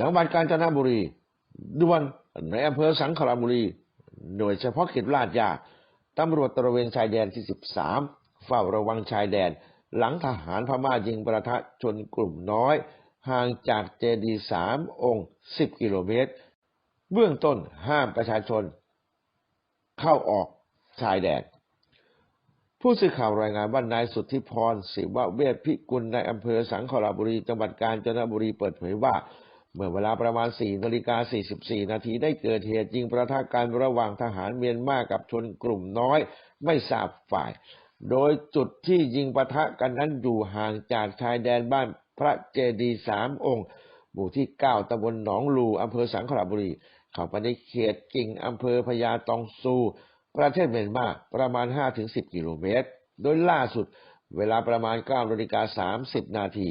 จังหวัดกาญจนบุรีด่วนในอำเภอสังขละบุรี หน่วยเฉพาะกิจลาดยาตำรวจตระเวนชายแดนที่ 13 เฝ้าระวังชายแดน หลังทหารพม่ายิงประทะชนกลุ่มน้อย ห่างจากเจดีสามองค์ 10 กิโลเมตร เบื้องต้นห้ามประชาชน เข้าออกชายแดน ผู้สื่อข่าวรายงานว่านายสุทธิพรศิวะเวชพิกุลในอำเภอสังขละบุรีจังหวัดกาญจนบุรีเปิดเผยว่า เมื่อเวลาประมาณ 4นาฬิกา44 นาทีได้เกิดเหตุยิงประทะกันระหว่างทหารเมียนมากับชนกลุ่มน้อยไม่ทราบฝ่าย โดยจุดที่ยิงปะทะกันนั้นอยู่ห่างจากชายแดนบ้านพระเจดีสามองค์ หมู่ที่ 9ตำบลหนองลูอำเภอสังขละบุรี เข้าไปในเขตกิ่งอำเภอพญาตองซู ประเทศเมียนมาประมาณ 5-10 กิโลเมตร โดยล่าสุดเวลาประมาณ9นาฬิกา30 นาที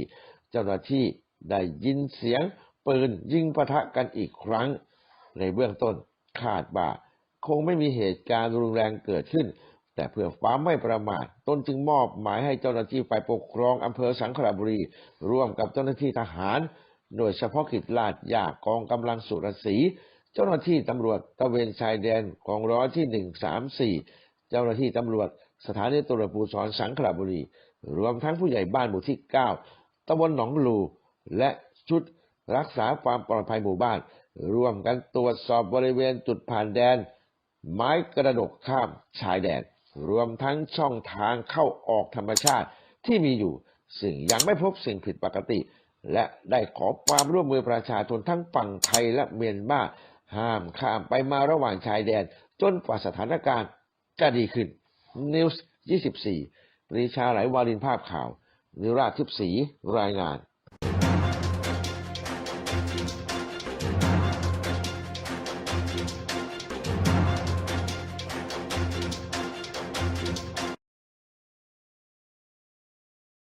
เจ้าหน้าที่ได้ยินเสียง ปืนยิงปะทะกันอีกครั้ง ในเบื้องต้นคาดว่าคงไม่มีเหตุการณ์รุนแรงเกิดขึ้น แต่เพื่อความไม่ประมาทตนจึงมอบหมายให้เจ้าหน้าที่ฝ่ายปกครองอำเภอสังขละบุรี ร่วมกับเจ้าหน้าที่ทหาร หน่วยเฉพาะกิจลาดยากองกำลังสุรศรีเจ้าหน้าที่ตำรวจตระเวนชายแดนกองร้อยที่หนึ่งสามสี่เจ้าหน้าที่ตำรวจสถานีตำรวจภูธรสังขละบุรี รวมทั้งผู้ใหญ่บ้านหมู่ที่เก้าตำบลหนองลูและชุด รักษาความปลอดภัยหมู่บ้าน ร่วมกันตรวจสอบบริเวณจุดผ่านแดน ไม้กระดกข้ามชายแดน รวมทั้งช่องทางเข้าออกธรรมชาติที่มีอยู่ ซึ่งยังไม่พบสิ่งผิดปกติ และได้ขอความร่วมมือประชาชนทั้งฝั่งไทยและเมียนมาห้ามข้ามไปมาระหว่างชายแดน จนกว่าสถานการณ์จะดีขึ้น News 24ปรีชาไหลวารินภาพข่าว นิราชทิพย์ศรีรายงาน